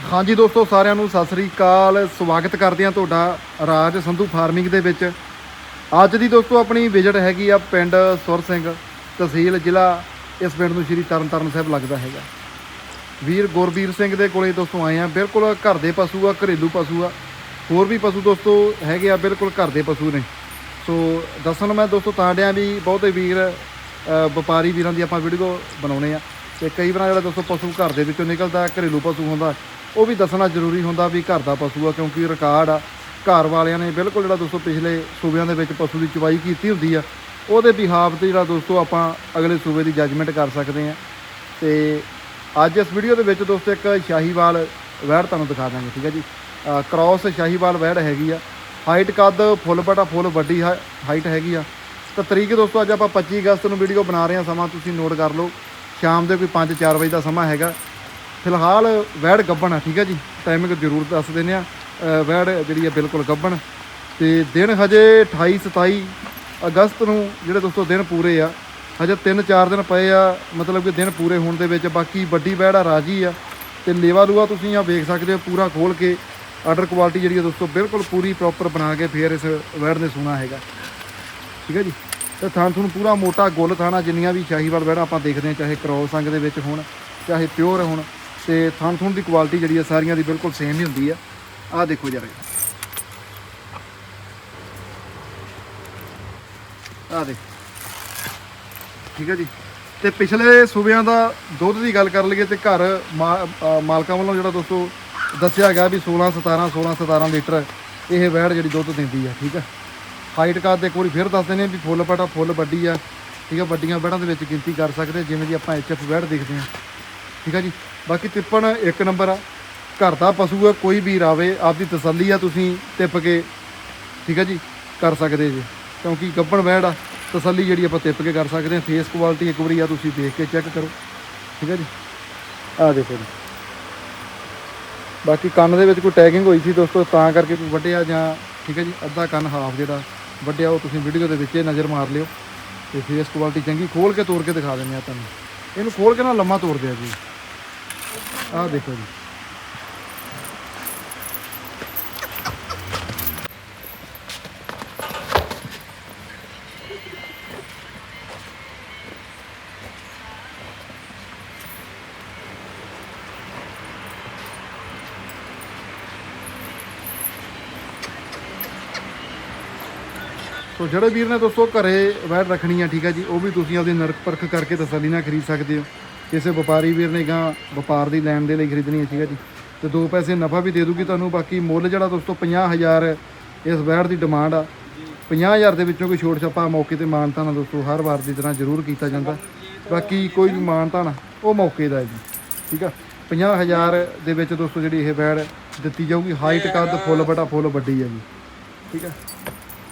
ਹਾਂਜੀ ਦੋਸਤੋ, ਸਾਰਿਆਂ ਨੂੰ ਸਤਿ ਸ੍ਰੀ ਅਕਾਲ। ਸਵਾਗਤ ਕਰਦੇ ਹਾਂ ਤੁਹਾਡਾ ਰਾਜ ਸੰਧੂ ਫਾਰਮਿੰਗ ਦੇ ਵਿੱਚ। ਅੱਜ ਦੀ ਦੋਸਤੋ, ਆਪਣੀ ਵਿਜ਼ਿਟ ਹੈਗੀ ਆ ਪਿੰਡ ਸੁਰ ਸਿੰਘ ਤਹਿਸੀਲ, ਜ਼ਿਲ੍ਹਾ ਇਸ ਪਿੰਡ ਨੂੰ ਸ਼੍ਰੀ ਤਰਨਤਾਰਨ ਸਾਹਿਬ ਲੱਗਦਾ ਹੈਗਾ। ਵੀਰ ਗੁਰਬੀਰ ਸਿੰਘ ਦੇ ਕੋਲੇ ਦੋਸਤੋ ਆਏ ਆ ਬਿਲਕੁਲ ਘਰ ਦੇ ਪਸ਼ੂ ਆ, ਘਰੇਲੂ ਪਸ਼ੂ ਆ। ਹੋਰ ਵੀ ਪਸ਼ੂ ਦੋਸਤੋ ਹੈਗੇ ਆ, ਬਿਲਕੁਲ ਘਰ ਦੇ ਪਸ਼ੂ ਨੇ। ਸੋ ਦੱਸਣ ਮੈਂ ਦੋਸਤੋ ਤਾਂ ਡਿਆਂ ਵੀ ਬਹੁਤੇ ਵੀਰ ਵਪਾਰੀ ਵੀਰਾਂ ਦੀ ਆਪਾਂ ਵੀਡੀਓ ਬਣਾਉਣੇ ਆ। ਤੇ ਕਈ ਵਾਰ ਜਿਹੜਾ ਦੋਸਤੋ ਪਸ਼ੂ ਘਰ ਦੇ ਵਿੱਚੋਂ ਨਿਕਲਦਾ, ਘਰੇਲੂ ਪਸ਼ੂ ਹੁੰਦਾ ਉਹ ਵੀ ਦੱਸਣਾ ਜ਼ਰੂਰੀ ਹੁੰਦਾ ਵੀ ਘਰ ਦਾ ਪਸ਼ੂ ਆ ਕਿਉਂਕਿ ਰਿਕਾਰਡ ਆ। ਘਰ ਵਾਲਿਆਂ ਨੇ ਬਿਲਕੁਲ ਜਿਹੜਾ ਦੋਸਤੋ ਪਿਛਲੇ ਸੂਬਿਆਂ ਦੇ ਵਿੱਚ ਪਸ਼ੂ ਦੀ ਚਵਾਈ ਕੀਤੀ ਹੁੰਦੀ ਆ ਉਹਦੇ ਬਿਹਾਵ ਤੇ ਜਿਹੜਾ ਦੋਸਤੋ ਆਪਾਂ ਅਗਲੇ ਸੂਬੇ ਦੀ ਜੱਜਮੈਂਟ ਕਰ ਸਕਦੇ ਆ। ਤੇ ਅੱਜ ਇਸ ਵੀਡੀਓ ਦੇ ਵਿੱਚ ਦੋਸਤੋ ਇੱਕ ਸ਼ਾਹੀਵਾਲ ਵੈੜ ਤੁਹਾਨੂੰ ਦਿਖਾ ਦਾਂਗੇ ਠੀਕ ਹੈ ਜੀ? ਅ, ਕ੍ਰਾਸ ਸ਼ਾਹੀਵਾਲ ਵੈੜ ਹੈਗੀ ਆ। ਹਾਈਟ ਕੱਦ ਫੁੱਲ ਬਟਾ ਫੁੱਲ ਵੱਡੀ ਹਾ- ਹਾਈਟ ਹੈਗੀ ਆ। ਤਾਂ ਤਰੀਕ ਦੋਸਤੋ ਅੱਜ ਆਪਾਂ 25 ਅਗਸਤ ਨੂੰ ਵੀਡੀਓ ਬਣਾ ਰਹੇ ਹਾਂ ਸਮਾਂ ਤੁਸੀਂ ਨੋਟ ਕਰ ਲਓ। ਸ਼ਾਮ ਦੇ ਕੋਈ 5-4 ਵਜੇ ਦਾ ਸਮਾਂ ਹੈਗਾ। ਫਿਲਹਾਲ ਵੈੜ ਗੱਬਣ ਆ ਠੀਕ ਹੈ ਜੀ? ਟਾਈਮਿੰਗ ਜ਼ਰੂਰ ਦੱਸ ਦਿੰਦੇ ਆ। ਅ, ਵੈੜ ਜਿਹੜੀ ਆ ਬਿਲਕੁਲ ਗੱਬਣ। ਤੇ ਦਿਨ ਹਜੇ 28 27 ਅਗਸਤ ਨੂੰ ਜਿਹੜੇ ਦੋਸਤੋ ਦਿਨ ਪੂਰੇ ਆ ਹਜੇ 3-4 ਦਿਨ ਪਏ ਆ ਮਤਲਬ ਕਿ ਦਿਨ ਪੂਰੇ ਹੋਣ ਦੇ ਵਿੱਚ ਬਾਕੀ ਵੱਡੀ ਵੈੜ ਆ ਰਾਜੀ ਆ। ਤੇ ਲੇਵਾ ਲੂਆ ਤੁਸੀਂ ਆ ਵੇਖ ਸਕਦੇ ਹੋ ਪੂਰਾ ਖੋਲ ਕੇ ਆਰਡਰ ਕੁਆਲਿਟੀ ਜਿਹੜੀ ਆ ਦੋਸਤੋ ਬਿਲਕੁਲ ਪੂਰੀ ਪ੍ਰੋਪਰ ਬਣਾ ਕੇ ਫੇਰ ਇਸ ਵੈੜ ਨੇ ਸੋਨਾ ਹੈਗਾ। ਠੀਕ ਹੈ ਜੀ? ਤੇ ਥਾਂ ਤੁਹਾਨੂੰ ਪੂਰਾ ਮੋਟਾ ਗੁੱਲ ਥਾਣਾ ਜਿੰਨੀਆਂ ਵੀ ਸ਼ਾਹੀਵਾਲ ਵੈੜਾਂ ਆਪਾਂ ਦੇਖਦੇ ਹਾਂ ਚਾਹੇ ਕ੍ਰੋਸ ਸੰਗ ਦੇ ਵਿੱਚ ਹੋਣ ਚਾਹੇ ਪਿਓਰ ਹੋਣ ਤੇ ਥਾਂ ਤੁਹਾਨੂੰ ਦੀ ਕੁਆਲਿਟੀ ਜਿਹੜੀ ਆ ਸਾਰੀਆਂ ਦੀ ਬਿਲਕੁਲ ਸੇਮ ਹੀ ਹੁੰਦੀ ਆ। ਆਹ ਦੇਖੋ ਜਰਾ ਆਹ ਦੇਖ। ਠੀਕ ਹੈ ਜੀ। ਤੇ ਪਿਛਲੇ ਸੂਬਿਆਂ ਦਾ ਦੁੱਧ ਦੀ ਗੱਲ ਕਰ ਲਈਏ ਤੇ ਘਰ ਮਾ- ਮਾਲਕਾਂ ਵੱਲੋਂ ਜਿਹੜਾ ਦੋਸਤੋ ਦੱਸਿਆ ਗਿਆ ਵੀ 16 17 16 17 ਲੀਟਰ ਇਹ ਵੈੜ ਜਿਹੜੀ ਦੁੱਧ ਦਿੰਦੀ ਆ, ਠੀਕ ਆ। ਹਾਈਟ ਕਾਰਡ ਦੇ ਇੱਕ ਵਾਰੀ ਫਿਰ ਦੱਸ ਦਿੰਦੇ ਆ ਵੀ ਫੁੱਲ ਪਟਾ ਫੁੱਲ ਵੱਡੀ ਆ। ਠੀਕ ਆ, ਵੱਡੀਆਂ ਵੈੜਾਂ ਦੇ ਵਿੱਚ ਗਿਣਤੀ ਕਰ ਸਕਦੇ ਜਿਵੇਂ ਦੀ ਆਪਾਂ ਐਚਐਫ ਵੈੜ ਦੇਖਦੇ ਆ। ਠੀਕ ਆ ਜੀ। ਬਾਕੀ ਤਿੱਪਣ ਇੱਕ ਨੰਬਰ ਆ। ਘਰ ਦਾ ਪਸ਼ੂ ਹੈ ਕੋਈ ਵੀ ਰਾਵੇ, ਆਪਦੀ ਤਸੱਲੀ ਆ ਤੁਸੀਂ ਤਿੱਪ ਕੇ, ਠੀਕ ਆ ਜੀ, ਕਰ ਸਕਦੇ ਜੀ। ਕਿਉਂਕਿ ਗੱਬਣ ਵੈੜ ਆ, ਤਸੱਲੀ ਜਿਹੜੀ ਆਪਾਂ ਤਿੱਪ ਕੇ ਕਰ ਸਕਦੇ ਆ। ਫੇਸ ਕੁਆਲਿਟੀ ਇੱਕ ਵਾਰੀ ਆ, ਤੁਸੀਂ ਦੇਖ ਕੇ ਚੈੱਕ ਕਰੋ। ਠੀਕ ਆ ਜੀ। ਆ ਦੇਖੋ ਜੀ। ਬਾਕੀ ਕੰਨ ਦੇ ਵਿੱਚ ਕੋਈ ਟੈਗਿੰਗ ਹੋਈ ਸੀ ਦੋਸਤੋ, ਤਾਂ ਕਰਕੇ ਕੋਈ ਵੱਡਿਆ ਜਾਂ, ਠੀਕ ਹੈ ਜੀ, ਅੱਧਾ ਕੰਨ ਹਾਫ ਜਿਹੜਾ ਵੱਡਿਆ ਉਹ ਤੁਸੀਂ ਵੀਡੀਓ ਦੇ ਵਿੱਚ ਨਜ਼ਰ ਮਾਰ ਲਿਓ। ਤੇ ਫੇਸ ਕੁਆਲਿਟੀ ਚੰਗੀ ਖੋਲ ਕੇ ਤੋੜ ਕੇ ਦਿਖਾ ਦਿੰਦੇ ਆ ਤੁਹਾਨੂੰ। ਇਹਨੂੰ ਖੋਲ ਕੇ ਨਾ ਲੰਮਾ ਤੋੜ ਦਿਆ ਜੀ। ਆਹ ਦੇਖੋ ਜੀ। ਸੋ ਜਿਹੜੇ ਵੀਰ ਨੇ ਦੋਸਤੋ ਘਰੇ ਵੈਟ ਰੱਖਣੀ ਆ, ਠੀਕ ਹੈ ਜੀ, ਉਹ ਵੀ ਤੁਸੀਂ ਆਪਦੀ ਨਰਕ ਪਰਖ ਕਰਕੇ ਤਸੱਲੀ ਨਾਲ ਖਰੀਦ ਸਕਦੇ ਹੋ। ਕਿਸੇ ਵਪਾਰੀ ਵੀਰ ਨੇ ਗਾਂ ਵਪਾਰ ਦੀ ਲੈਣ ਦੇ ਲਈ ਖਰੀਦਣੀ ਹੈ ਠੀਕ ਹੈ ਜੀ। ਤੇ ਦੋ ਪੈਸੇ ਨਫਾ ਵੀ ਦੇ ਦੂਗੀ ਤੁਹਾਨੂੰ, ਬਾਕੀ ਮੁੱਲ ਜਿਹੜਾ ਦੋਸਤੋ 50000 ਇਸ ਵੈਟ ਦੀ ਡਿਮਾਂਡ ਆ। 50000 ਦੇ ਵਿੱਚੋਂ ਕੋਈ ਛੋਟ ਛਾਪਾ ਮੌਕੇ ਤੇ ਮਾਨਤਾ ਨਾ ਦੋਸਤੋ ਹਰ ਵਾਰ ਦੀ ਤਰ੍ਹਾਂ ਜ਼ਰੂਰ ਕੀਤਾ ਜਾਂਦਾ। ਬਾਕੀ ਕੋਈ ਵੀ ਮਾਨਤਾ ਨਾ ਉਹ ਮੌਕੇ ਦਾ ਹੈ ਜੀ, ਠੀਕ ਆ? 50000 ਦੇ ਵਿੱਚ ਦੋਸਤੋ ਜਿਹੜੀ ਇਹ ਵੈੜ ਦਿੱਤੀ ਜਾਊਗੀ। ਹਾਈਟ ਕੱਦ ਫੁੱਲ ਬਟਾ ਫੁੱਲ ਵੱਡੀ ਹੈ ਜੀ, ਠੀਕ ਆ?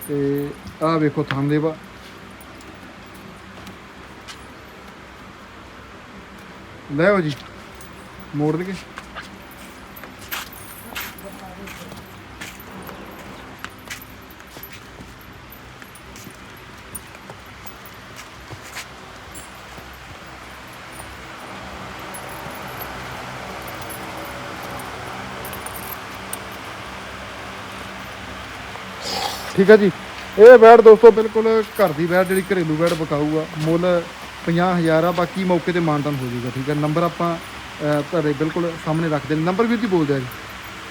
ਤੇ ਆਹ ਵੇਖੋ ਥਾਂ ਦੇ ਵਾ ਲੈ ਜੀ, ਮੋੜ ਦੇ ਕੇ ਠੀਕ ਹੈ ਜੀ। ਇਹ ਬੈਡ ਦੋਸਤੋ, ਬਿਲਕੁਲ ਘਰ ਦੀ ਬੈਡ ਜਿਹੜੀ ਘਰੇਲੂ ਬੈਡ ਵਿਕਾਊ ਆ ਮੁੱਲ 50000 ਆ ਬਾਕੀ ਮੌਕੇ ਤੇ ਮਾਨਤਨ ਹੋ ਜਾਊਗਾ ਠੀਕ ਹੈ? ਨੰਬਰ ਆਪਾਂ ਤੁਹਾਡੇ ਬਿਲਕੁਲ ਸਾਹਮਣੇ ਰੱਖਦੇ ਨੰਬਰ ਵੀਰ ਜੀ ਬੋਲ ਦਿਆ ਜੀ।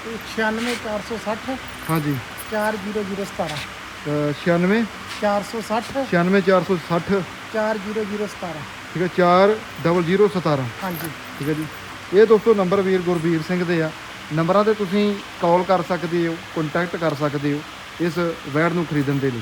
96460 ਹਾਂਜੀ। 40017 ਅਹ, 96 460 96460 40017 ਠੀਕ ਹੈ 40017 ਹਾਂਜੀ। ਠੀਕ ਹੈ ਜੀ। ਇਹ ਦੋਸਤੋ ਨੰਬਰ ਵੀਰ ਗੁਰਬੀਰ ਸਿੰਘ ਦੇ ਆ। ਨੰਬਰਾਂ ਤੇ ਤੁਸੀਂ ਕਾਲ ਕਰ ਸਕਦੇ ਹੋ ਕੰਟੈਕਟ ਕਰ ਸਕਦੇ ਹੋ ਇਸ ਵੈਡ ਨੂੰ ਖਰੀਦਣ ਦੇ ਲਈ।